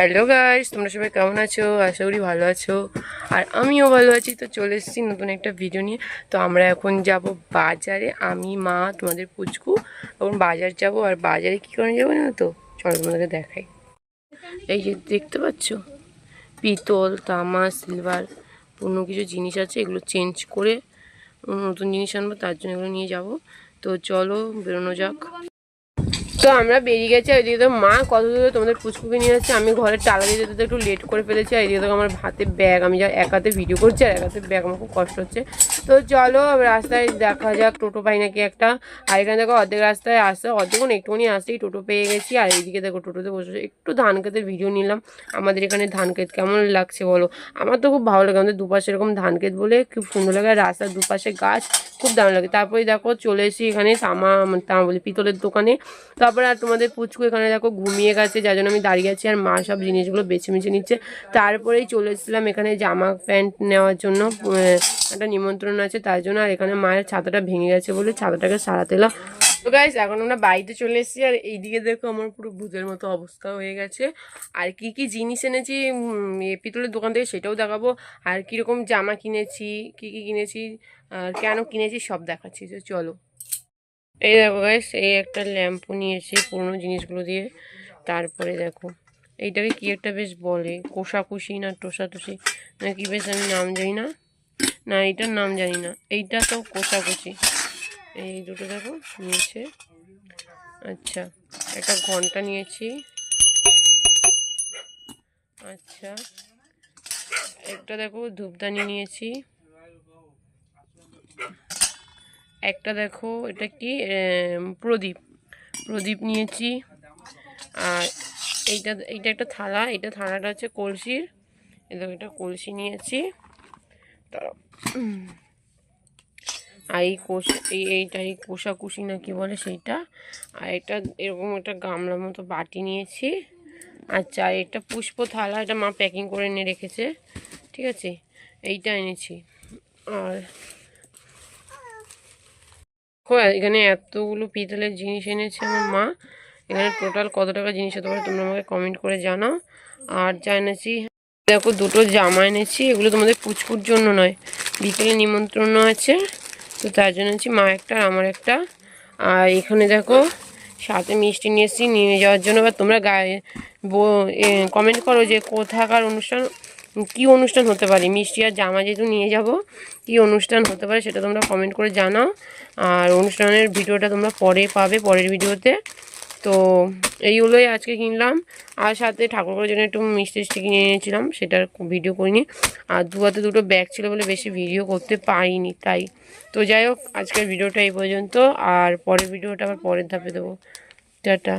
Hello guys তোমরা সবাই কেমন আছো? আশা করি ভালো আছো। আর আমিও ভালো আছি। তো চলে এসেছি নতুন একটা ভিডিও নিয়ে। তো আমরা এখন যাব বাজারে। আমি, মা, তোমাদের পুচকু। এখন বাজার যাব। আর বাজারে কী করে যাব না তো? চলো তোমাদেরকে দেখাই। এই যে দেখতে পাচ্ছ? পিতল, তামা সিলভার অন্য কিছু জিনিস আছে। এগুলো চেঞ্জ করে নতুন জিনিস আনব, তার জন্য এগুলো নিয়ে যাব। তো চলো বেরোনো যাক। তো আমরা বেরিয়ে গেছি এদিকে তো মা কত দূরে তোমাদের পুচকুকে নিয়ে যাচ্ছে। আমি ঘরে টালা দিতে দিতে একটু লেট করে ফেলেছি, আর এদিকে তো আমার হাতে ব্যাগ আমি যা একাতে ভিডিও করছি, আর একাতে ব্যাগ আমার খুব কষ্ট হচ্ছে। তো চলো রাস্তায় দেখা যাক, টোটো পাই নাকি একটা। আর এখানে দেখো অর্ধেক রাস্তায় আসতে অর্ধেক না একটুখানি আসতেই টোটো পেয়ে গেছি। আর এইদিকে দেখো টোটোতে বসে একটু ধান খেতের ভিডিও নিলাম। আমাদের এখানে ধান ক্ষেত কেমন লাগছে বলো? আমার তো খুব ভালো লাগে, আমাদের দুপাশে এরকম ধান ক্ষেত বলে খুব সুন্দর লাগে, আর রাস্তার দুপাশে গাছ খুব দারুণ লাগে। তারপরে দেখো চলে এসি এখানে তামা মানে তামা বলি পিতলের দোকানে। তারপরে আর তোমাদের পুচকু এখানে দেখো ঘুমিয়ে গেছে, যার জন্য আমি দাঁড়িয়ে আছি আর মা সব জিনিসগুলো বেছে বেছে নিচ্ছে। তারপরেই চলে এসেছিলাম এখানে জামা প্যান্ট নেওয়ার জন্য একটা নিমন্ত্রণ আছে তার জন্য। আর এখানে মায়ের ছাতাটা ভেঙে গেছে বলে ছাতাটাকে সারাতে এলাম। তো গাইস এখন আমরা বাড়িতে চলে এসেছি আর এইদিকে দেখো আমার পুরো ভূতের মতো অবস্থা হয়ে গেছে। আর কি কি জিনিস এনেছি পিতলের দোকান থেকে সেটাও দেখাবো। আর কীরকম জামা কিনেছি, কি কি কিনেছি, আর কেন কিনেছি সব দেখাচ্ছি। তো চলো। এই দেখো এই একটা ল্যাম্পও নিয়েছি পুরোনো জিনিসগুলো দিয়ে। তারপরে দেখো, এইটাকে কি একটা বেশ বলে, কোষাকুষি না টোষাটুষি? না কি বেশ আমি নাম জানি না? না, এইটার নাম জানি না। এইটা তো কোষাকুষি। এই দুটো দেখো, নিয়েছে। আচ্ছা একটা ঘণ্টা নিয়েছি। আচ্ছা একটা দেখো ধূপদানি নিয়েছি। একটা দেখো, এটা কি? প্রদীপ। প্রদীপ নিয়েছি। আর এইটা এইটা একটা থালা। এটা থালাটা হচ্ছে কলসির। এটা কলসি নিয়েছি। আর এই কোষ, এই, এইটা, এই কোষাকুষি না কি বলে সেইটা? আর এটা এরকম একটা গামলার মতো বাটি নিয়েছি। আচ্ছা এটা পুষ্প থালা, এটা মা প্যাকিং করে এনে রেখেছে। ঠিক আছে? এইটা এনেছি। আর দেখো, এখানে এতগুলো পিতলের জিনিস এনেছে আমার মা। এখানে টোটাল কত টাকা জিনিস হতে পারে তোমরা আমাকে কমেন্ট করে জানাও। আর যা এনেছি, দেখো দুটো জামা এনেছি। এগুলো তোমাদের পুচকুর জন্য নয়, বিকেলে নিমন্ত্রণ আছে। তো তার জন্য এনেছি মা একটা আমার একটা। আর এখানে দেখো, সাথে মিষ্টি নিয়ে এসেছি, নিয়ে যাওয়ার জন্য। বা তোমরা গায়ে কমেন্ট করো যে কোথাকার অনুষ্ঠান কি অনুষ্ঠান হতে পারে? মিষ্টি আর জামা যেহেতু নিয়ে যাব, কি অনুষ্ঠান হতে পারে সেটা তোমরা কমেন্ট করে জানাও। আর অনুষ্ঠানের ভিডিওটা তোমরা পরে পাবে, পরের ভিডিওতে। তো এইগুলোই আজকে কিনলাম। আর সাথে ঠাকুরের জন্য একটু মিষ্টি টিষ্টি কিনে এনেছিলাম, সেটার ভিডিও করিনি। আর দু হাতে দুটো ব্যাগ ছিল বলে বেশি ভিডিও করতে পারিনি, তাই। তো যাই হোক, আজকের ভিডিওটা এই পর্যন্ত। আর পরের ভিডিওটা আবার পরের ধাপে দেবো। টাটা।